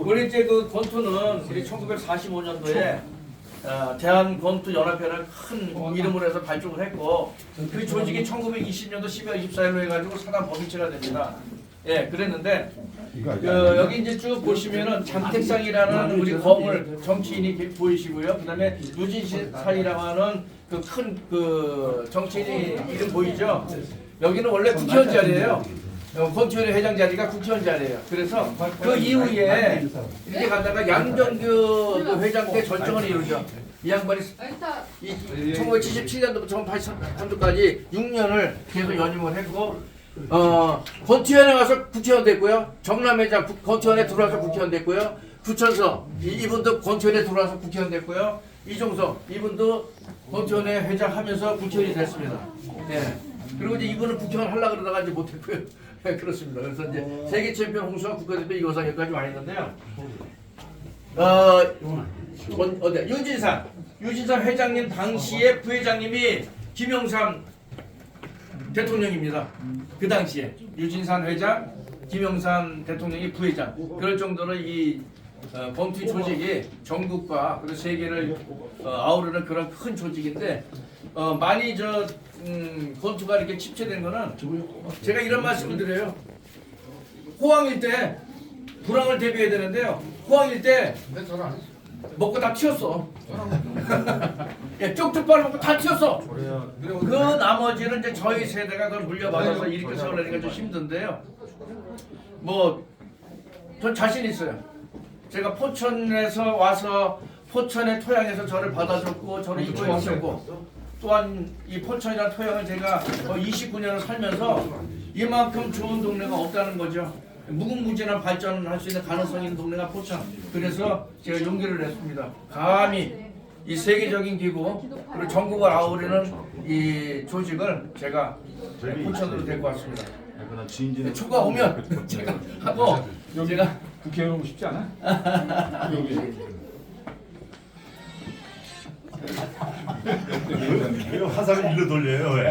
우리 이제 그 권투는 우리 1945년도에 어, 대한 권투 연합회를 큰 이름으로 해서 발족을 했고 그 조직이 1920년도 12월 24일로 해가지고 사단 법인체가 됩니다. 예, 그랬는데 그 여기 이제 쭉 보시면은 장택상이라는 우리 검을 정치인이 보이시고요. 그다음에 유진산이라고 하는 그큰그 정치인이 이름 보이죠. 여기는 원래 국회의원 자리예요. 어, 권투위원회 회장 자리가 국회의원 자리예요. 그래서 그 이후에 이렇게 가다가 양정규 그 회장 때 결정을 이루죠. 이 양반이 이 1977년도부터 1983년도까지 6년을 계속 연임을 했고 어 권투위원회 와서 국회의원 됐고요. 정남회장 국- 권투위원회 들어와서 국회의원 됐고요. 구천서 이- 이분도 권투위원회 들어와서 국회의원 됐고요. 이종석 이분도 권투위원회 회장 하면서 국회의원이 됐습니다. 예. 그리고 이제 이분은 국회의원 하려고 그러다가 이제 못했고요. 예, 그렇습니다. 그래서 이제 세계 챔피언 홍수와 국가대표 이거상 여기까지 와 있는데요. 어, 권- 어디 유진산 유진산 회장님 당시에 부회장님이 김영삼 대통령입니다. 그 당시에 유진산 회장, 김영삼 대통령이 부회장. 그럴 정도로 이 어, 범투 조직이 전국과 그리고 세계를 어, 아우르는 그런 큰 조직인데 어, 많이 저 음, 권투가 이렇게 침체된 거는 제가 이런 말씀을 드려요. 호황일 때 불황을 대비해야 되는데요. 호황일 때 먹고 다 튀었어. 예, 쪽쪽 빨아먹고 다 튀었어. 그 나머지는 이제 저희 세대가 그걸 물려받아서 일으켜 세우려니까 좀 힘든데요. 뭐, 전 자신 있어요. 제가 포천에서 와서 포천의 토양에서 저를 받아줬고 저를 주셨고 또한 이 포천이라는 토양을 제가 29년을 살면서 이만큼 좋은 동네가 없다는 거죠. 무궁무진한 발전을 할 수 있는 가능성이 있는 동네가 포천. 그래서 제가 용기를 냈습니다. 감히 이 세계적인 기구 그리고 전국을 아우르는 이 조직을 제가 포천으로 데리고 왔습니다. 지인지는 초가 오면 제가 하고 제가 국회의원 오고 싶지 않아? 왜 화살을 일로 돌려요? 왜?